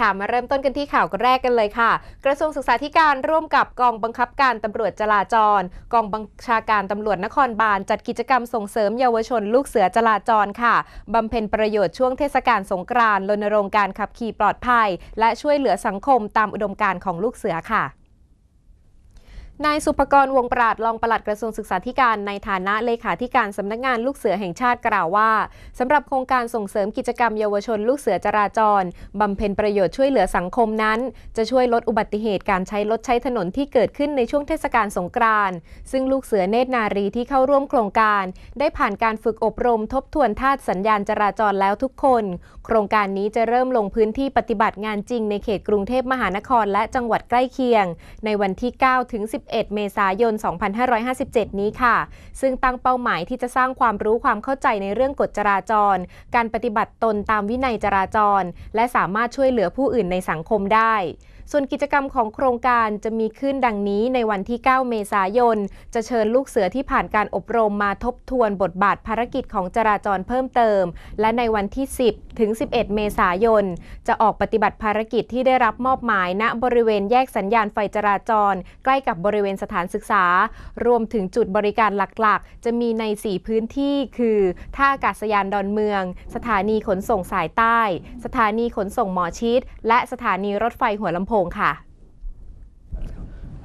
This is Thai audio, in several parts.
ค่ะมาเริ่มต้นกันที่ข่าวแรกกันเลยค่ะ กระทรวงศึกษาธิการร่วมกับกองบังคับการตำรวจจราจร กองบัญชาการตำรวจนครบาล จัดกิจกรรมส่งเสริมเยาวชนลูกเสือจราจรค่ะบำเพ็ญประโยชน์ช่วงเทศกาลสงกรานต์รณรงค์การขับขี่ปลอดภัย และช่วยเหลือสังคมตามอุดมการณ์ของลูกเสือค่ะ นายสุภกรวงปราดรองปลัดกระทรวงศึกษาธิการในฐานะเลขาธิการสำนักงานลูกเสือแห่งชาติกล่าวว่าสำหรับโครงการส่งเสริมกิจกรรมเยาวชนลูกเสือจราจรบำเพ็ญประโยชน์ช่วยเหลือสังคมนั้น จะช่วยลดอุบัติเหตุการใช้รถใช้ถนนที่เกิดขึ้นในช่วงเทศกาลสงกรานต์ซึ่งลูกเสือเนตรนารีที่เข้าร่วมโครงการ ได้ผ่านการฝึกอบรมทบทวนธาตุสัญญาณจราจรแล้วทุกคน โครงการนี้จะเริ่มลงพื้นที่ปฏิบัติงานจริงในเขตกรุงเทพมหานคร และจังหวัดใกล้เคียง ในวันที่ 9 ถึง11 เมษายน 2557 นี้ค่ะ ซึ่งตั้งเป้าหมายที่จะสร้างความรู้ความเข้าใจในเรื่องกฎจราจร การปฏิบัติตนตามวินัยจราจร และสามารถช่วยเหลือผู้อื่นในสังคมได้ส่วนกิจกรรมของโครงการจะมีขึ้นดังนี้ในวันที่ 9 เมษายน จะเชิญลูกเสือที่ผ่านการอบรมมาทบทวนบทบาทภารกิจของจราจรเพิ่มเติม และในวันที่ 10 ถึง 11 เมษายน จะออกปฏิบัติภารกิจที่ได้รับมอบหมายณบริเวณแยกสัญญาณไฟจราจร ใกล้กับบริเวณสถานศึกษา รวมถึงจุดบริการหลักๆ จะมีใน 4 พื้นที่คือท่าอากาศยานดอนเมือง สถานีขนส่งสายใต้ สถานีขนส่งหมอชิด และสถานีรถไฟหัวลำโพงค่ะ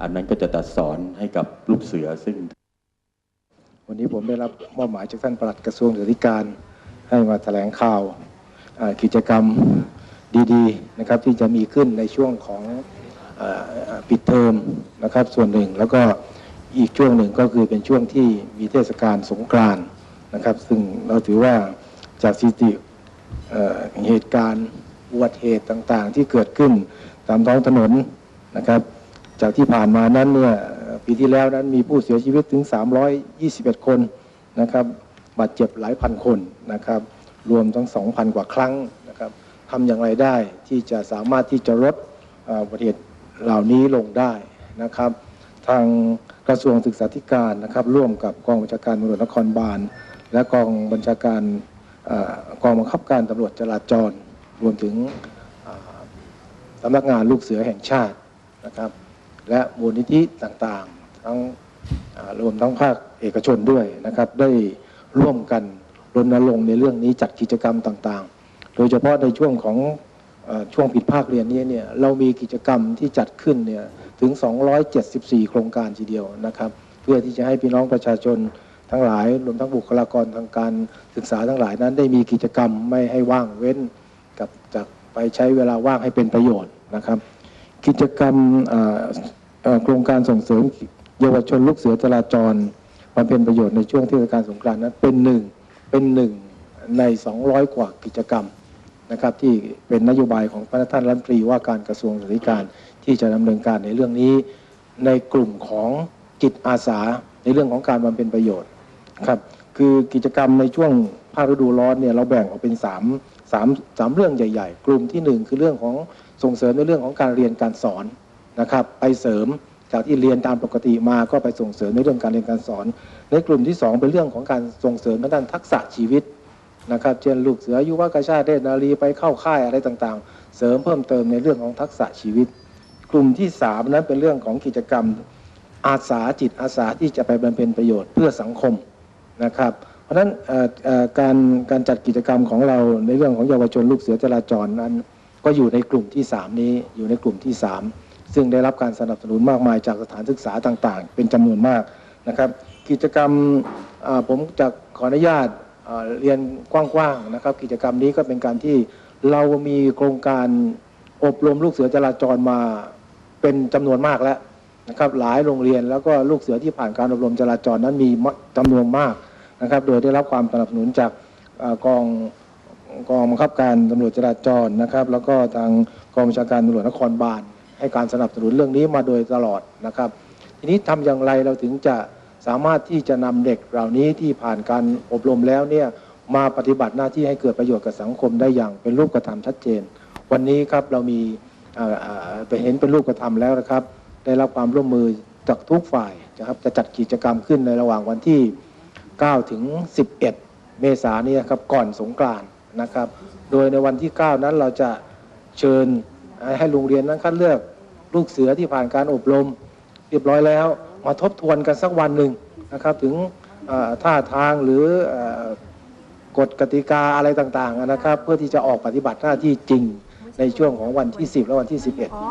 อันนั้นก็จะตัดสอนให้กับลูกเสือซึ่ง วันนี้ผมได้รับมอบหมายจากท่านปลัดกระทรวงศึกษาธิการให้มาแถลงข่าวอ่ากิจกรรมดีๆนะครับที่จะมีขึ้นในช่วงของอ่า ปิดเทอมนะครับส่วนหนึ่งแล้วก็อีกช่วงหนึ่งก็คือเป็นช่วงที่มีเทศกาลสงกรานต์นะครับ ซึ่งเราถือว่าจากสถิติเหตุการณ์อุบัติเหตุต่างๆ ที่เกิดขึ้นตามท้องถนนนะครับ จากที่ผ่านมานั้นเนี่ยเอ่อปีที่แล้วนั้นมีผู้เสียชีวิตถึง 321 คนนะครับบาดเจ็บหลายพันคนนะครับ รวมทั้ง 2,000 กว่าครั้งนะครับทำอย่างไรได้ที่จะสามารถที่จะลดอุบัติเหตุ เหล่านี้ลงได้นะครับ ทางกระทรวงศึกษาธิการนะครับ ร่วมกับกองบัญชาการตำรวจนครบาล และกองบัญชาการอกองบังคับการตำรวจจราจร รวมถึงสำนักงานลูกเสือแห่งชาตินะครับ และมูลนิธิต่างๆ ทั้งรวมทั้งภาคเอกชนด้วยนะครับ ได้ร่วมกันรณรงค์ในเรื่องนี้จัดกิจกรรมต่างๆ โดยเฉพาะในช่วงของ ช่วงปิดภาคเรียนนี้เนี่ยเรามีกิจกรรมที่จัดขึ้นเนี่ยถึง 274 โครงการทีเดียวนะครับ เพื่อที่จะให้พี่น้องประชาชนทั้งหลายรวมทั้งบุคลากรทางการศึกษาทั้งหลายนั้นได้มีกิจกรรมไม่ให้ว่างเว้นกับจากไปใช้เวลาว่างให้เป็นประโยชน์นะครับ กิจกรรมโครงการส่งเสริมเยาวชนลูกเสือจราจรบำเพ็ญประโยชน์ในช่วงเทศกาลสงกรานต์นั้นเป็นหนึ่งเป็นหนึ่งใน 200 กว่ากิจกรรม นะครับที่เป็นนโยบายของพระท่านรัฐมนตรีว่าการกระทรวงศึกษาธิการที่จะดำเนินการในเรื่องนี้ ในกลุ่มของจิตอาสาในเรื่องของการบำเพ็ญประโยชน์ครับคือกิจกรรมในช่วงภาคฤดูร้อนเนี่ยเราแบ่งออกเป็นสามสามสามเรื่องใหญ่ ๆ กลุ่มที่หนึ่งคือเรื่องของส่งเสริมในเรื่องของการเรียนการสอนนะครับไปเสริมจากที่เรียนตามปกติมาก็ไปส่งเสริมในเรื่องการเรียนการสอน ในกลุ่มที่สองเป็นเรื่องของการส่งเสริมด้านทักษะชีวิต นะครับ เช่นลูกเสือยุวกชาติเดชนารีไปเข้าค่ายอะไรต่างๆ เสริมเพิ่มเติมในเรื่องของทักษะชีวิต กลุ่มที่สามนั้นเป็นเรื่องของกิจกรรมอาสาจิตอาสาที่จะไปบำเพ็ญประโยชน์เพื่อสังคมนะครับ เพราะฉะนั้นการการจัดกิจกรรมของเราในเรื่องของเยาวชนลูกเสือจราจรนั้น ก็อยู่ในกลุ่มที่ 3 นี้อยู่ในกลุ่มที่ 3 ซึ่งได้รับการสนับสนุนมากมายจากสถานศึกษาต่างๆ เป็นจำนวนมากนะครับ กิจกรรมผมจะขออนุญาต เรียนกว้างๆนะครับ กิจกรรมนี้ก็เป็นการที่เรามีโครงการอบรมลูกเสือจราจรมาเป็นจำนวนมากแล้วนะครับหลายโรงเรียนแล้วก็ลูกเสือที่ผ่านการอบรมจราจรนั้นมีจำนวนมากนะครับ โดยได้รับความสนับสนุนจากกองกองบังคับการตำรวจจราจรนะครับ แล้วก็ทางกองบัญชาการตำรวจนครบาลให้การสนับสนุนเรื่องนี้มาโดยตลอดนะครับ ทีนี้ทำอย่างไรเราถึงจะ สามารถที่จะนำเด็กเหล่านี้ที่ผ่านการอบรมแล้วเนี่ยมาปฏิบัติหน้าที่ให้เกิดประโยชน์กับสังคมได้อย่างเป็นรูปธรรมชัดเจน วันนี้ครับเรามีไปเห็นเป็นรูปธรรมแล้วนะครับ ได้รับความร่วมมือจากทุกฝ่ายนะครับจะจัดกิจกรรมขึ้นในระหว่างวันที่ 9 ถึง 11 เมษายนนี้ครับก่อนสงกรานต์นะครับ โดยในวันที่ 9 นั้นเราจะเชิญให้โรงเรียนนั้นคัดเลือกลูกเสือที่ผ่านการอบรมเรียบร้อยแล้ว มาทบทวนกันสักวันหนึ่งนะครับ ถึงท่าทางหรืออกฎกติกาอะไรต่างๆนะครับ เพื่อที่จะออกปฏิบัติหน้าที่จริงในช่วงของวันที่ 10 และวันที่ 11อ๋อ